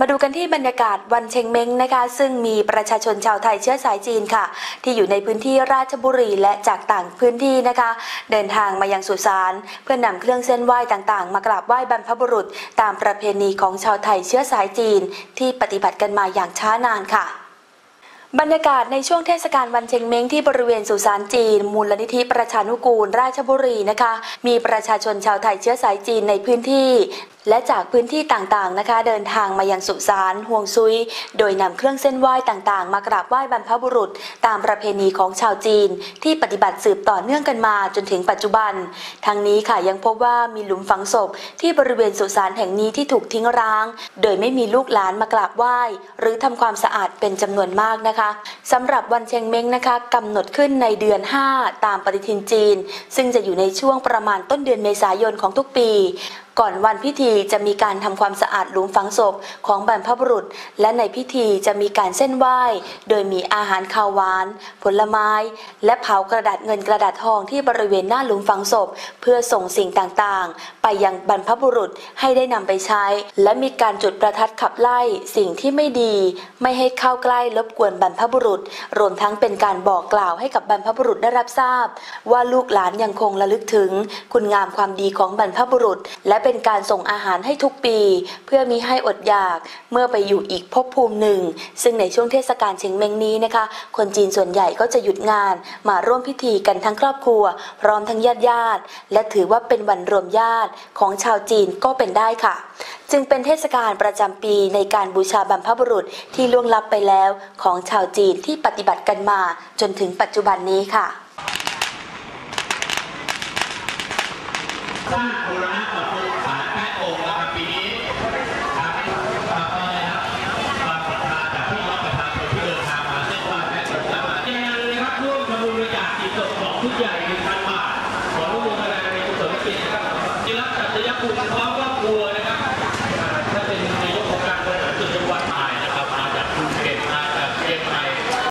มาดูกันที่บรรยากาศวันเชงเม้งนะคะ ซึ่งมีประชาชนชาวไทยเชื้อสายจีนค่ะ ที่อยู่ในพื้นที่ราชบุรีและจากต่างพื้นที่นะคะ เดินทางมายังสุสานเพื่อนำเครื่องเส้นไหว้ต่างๆ มากราบไหว้บรรพบุรุษ ตามประเพณีของชาวไทยเชื้อสายจีน ที่ปฏิบัติกันมาอย่างช้านานค่ะบรรยากาศในช่วงเทศกาลวันเชงเม้งที่บริเวณสุสานจีน มูลนิธิประชานุกูล ราชบุรีนะคะ มีประชาชนชาวไทยเชื้อสายจีนในพื้นที่ และจากพื้นที่ต่างๆนะคะ เดินทางมายังสุสานห่วงซุย โดยนำเครื่องเส้นไหว้ต่างๆ มากราบไหว้บรรพบุรุษ ตามประเพณีของชาวจีน ที่ปฏิบัติสืบต่อเนื่องกันมาจนถึงปัจจุบัน ทั้งนี้ค่ะยังพบว่ามีหลุมฝังศพ ที่บริเวณสุสานแห่งนี้ที่ถูกทิ้งร้าง โดยไม่มีลูกหลานมากราบไหว้ หรือทำความสะอาดเป็นจำนวนมากนะคะสำหรับวันเชงเม้งนะคะกำหนดขึ้นในเดือน 5 ตามปฏิทินจีน ซึ่งจะอยู่ในช่วงประมาณต้นเดือนเมษายนของทุกปี ก่อนวันพิธีจะมีการทำความสะอาดหลุมฝังศพของบรรพบุรุษ และในพิธีจะมีการเส้นไหว้ โดยมีอาหารคาวหวาน ผลไม้ และเผากระดาษเงินกระดาษทองที่บริเวณหน้าหลุมฝังศพ เพื่อส่งสิ่งต่างๆ ไปยังบรรพบุรุษให้ได้นำไปใช้ และมีการจุดประทัดขับไล่สิ่งที่ไม่ดี ไม่ให้เข้าใกล้รบกวนบรรพบุรุษ รวมทั้งเป็นการบอกกล่าวให้กับบรรพบุรุษได้รับทราบ ว่าลูกหลานยังคงระลึกถึง คุณงามความดีของบรรพบุรุษ และเป็นการส่งอาหารให้ทุกปี เพื่อมีให้อดอยากเมื่อไปอยู่อีกภพภูมิหนึ่ง ซึ่งในช่วงเทศกาลเชงเมงนี้นะคะ คนจีนส่วนใหญ่ก็จะหยุดงานมาร่วมพิธีกันทั้งครอบครัว พร้อมทั้งญาติญาติและถือว่าเป็นวันรวมญาติของชาวจีนก็เป็นได้ค่ะ จึงเป็นเทศกาลประจำปีในการบูชาบรรพบุรุษที่ล่วงลับไปแล้วของชาวจีนที่ปฏิบัติกันมาจนถึงปัจจุบันนี้ค่ะ สร้างบูรณะปรับปรุาแป๊ะองนะครับปีนี้ครับครับก็เลยครับความศรัทธาจากพี่น้องประชาชนที่เดินทางมาเส้นไหว้แป๊ะโอ่งและมาแจ้งนะครับร่วมทำบุญบริจาคส่งของทุกใหญ่หนพันบาทขอร่วมมือกันในกุศลกิจนะครัที่รับจัดระยะ